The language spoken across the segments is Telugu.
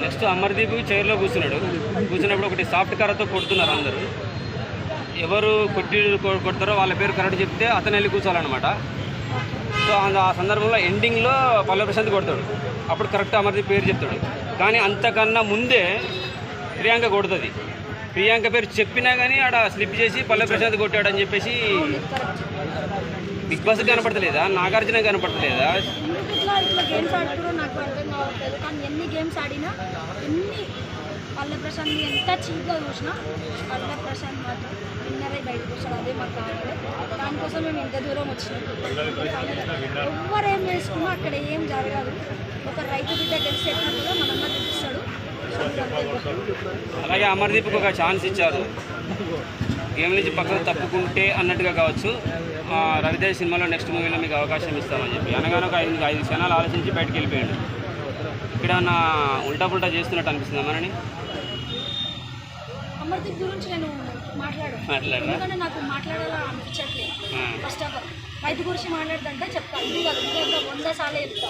నెక్స్ట్ అమర్దీప్ చైర్లో కూర్చున్నాడు. కూర్చున్నప్పుడు ఒకటి సాఫ్ట్ కర్రతో కొడుతున్నారు అందరూ. ఎవరు కొట్టి కొ- కొడతారో వాళ్ళ పేరు కరెక్ట్ చెప్తే అతను వెళ్ళి కూర్చోవాలన్నమాట. సో ఆ- ఆ సందర్భంలో ఎండింగ్లో పల్లె ప్రశాంత్ కొడతాడు. అప్పుడు కరెక్ట్ అమర్దీప్ పేరు చెప్తాడు. కానీ అంతకన్నా ముందే ప్రియాంక కొడుతుంది. ప్రియాంక పేరు చెప్పినా కానీ ఆడ స్లిప్ చేసి పల్లె ప్రశాంత్ కొట్టాడు అని చెప్పేసి బిగ్ బాస్ కనపడతలేదా? నాగార్జున కనపడతలేదా? ఇట్లా గేమ్స్ ఆడుతురో నాకు అర్థం కావట్లేదు. కానీ ఎన్ని గేమ్స్ ఆడినా ఎన్ని పల్లె ప్రశాంత్ ఎంత చీప్గా చూసినా పల్లె ప్రశాంత్ మాత్రం విన్నరే బయటకు వస్తాడు. అదే మాకు కావాలి. దానికోసం మేము ఇంత దూరం వచ్చినాం. ఎవరు ఏం చేసుకున్నా అక్కడ ఏం జరగదు. ఒక రైతు బిడ్డ గెలిస్తే ఎట్లా మనమ్మ గెలుస్తాడు. అలాగే అమర్దీప్కి ఒక ఛాన్స్ ఇచ్చారు. గేమ్ నుంచి పక్కన తప్పుకుంటే అన్నట్టుగా కావచ్చు. ఆ, రవితేజ్ సినిమాలో నెక్స్ట్ మూవీలో మీకు అవకాశం ఇస్తామని చెప్పి. అనగానే ఒక ఐదు ఐదు క్షణాలు ఆలోచించి బయటకు వెళ్ళిపోయాడు. ఇక్కడ నా ఉల్టా పుల్టా చేస్తున్నట్టు అనిపిస్తుంది మనని? అమర్దీప్ గురించి నేను మాట్లాడాను. మాట్లాడరా? ఎందుకంటే నాకు మాట్లాడాలని అనిపించట్లేదు. ఫస్ట్ ఆఫ్ ఆల్ రైతు గురించి మాట్లాడుతుంటే చెప్తా. ఇది కాదు ఇది ఒక వంద సార్లు చెప్తా.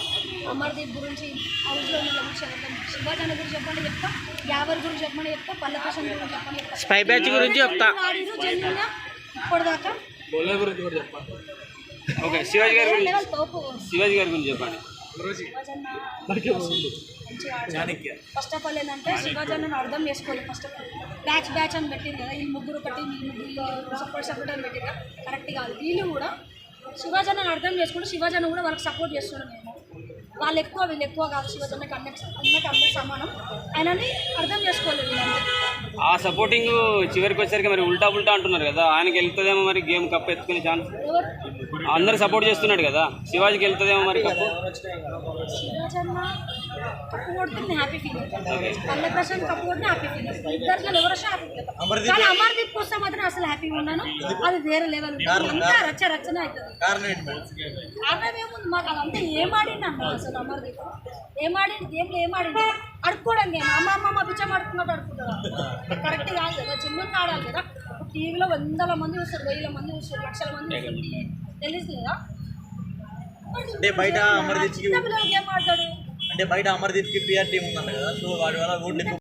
అమర్దీప్ గురించి హౌస్లో ఉన్న గురించి చెప్తాం శివాజాన గురించి చెప్పండి చెప్తా. యావర్ గురించి చెప్పండి చెప్తా. పల్లె ప్రశాంత్ గురించి చెప్పండి చెప్తా. స్పై బ్యాచ్ గురించి చెప్తా. ఆడిరు జెన్యున్గా ఇప్పటిదాకా ఓకే శివాజీ గారి గురించి. శివాజీ గారి గురించి చెప్పండి. ఫస్ట్ ఆఫ్ ఆల్ ఏంటంటే శివాజన్నను అర్థం చేసుకోవాలి first of all. Batch batch అని పెట్టింది కదా ఈ ముగ్గురు ఒకటి ఈ ముగ్గురు సపోర్ట్ సపోర్ట్ అని పెట్టింది కరెక్ట్ కాదు. వీళ్ళు కూడా శివాజన్నను అర్థం చేసుకుంటే శివాజన్న కూడా వాళ్ళకి సపోర్ట్ చేస్తున్నాడు మేము. వాళ్ళు ఎక్కువ వీళ్ళు ఎక్కువ కాదు శివాజన్నకి అన్నకి అన్నకి అందరికి సమానం. ఆయనని అర్థం చేసుకోవాలి వీళ్ళందరూ. సపోర్టింగ్ చివరికి వచ్చేసరికి మరి ఉల్టా ఉల్టా అంటున్నారు కదా ఆయనకి వెళ్తుందేమో మరి గేమ్ కప్ ఎత్తుకునే ఛాన్స్ అందరు సపోర్ట్ చేస్తున్నాడు కదా శివాజీకి వెళ్తుందేమో మరి కప్పు? కప్పు కొడుతుంది happy feel Pallavi Prashanth cup కొట్టిన హ్యాపీ ఫీల్ ఇద్దరు ఎవరు హ్యాపీ కానీ అమర్దీప్ వస్తే మాత్రం అసలు హ్యాపీగా ఉన్నాను. అది వేరే లెవెల్ అంతా రచ్చ రచ్చన అవుతుంది. కారణం ఏముంది? మాకు అదంతా ఏం ఆడింది అన్న అసలు అమర్దీప్? ఏం ఆడింది గేమ్లో ఏం ఆడింది అడుక్కోవడం గేమ్ అమ్మ అమ్మ మా పిచ్చం అడుక్కున్నట్టు అడుక్కుంటారా కరెక్ట్ కాదు కదా. చిన్న ఆడాలి కదా. టీవీలో వందల మంది చూస్తారు వెయ్యిల మంది చూస్తారు లక్షల మంది చూస్తారు. తెలుసు కదా? బయట గేమ్ ఆడతాడు? అంటే బయట అమర్దీప్కి పిఆర్ టీం ఉందంట కదా సో వాడి వల్ల ఓట్లు ఎక్కువ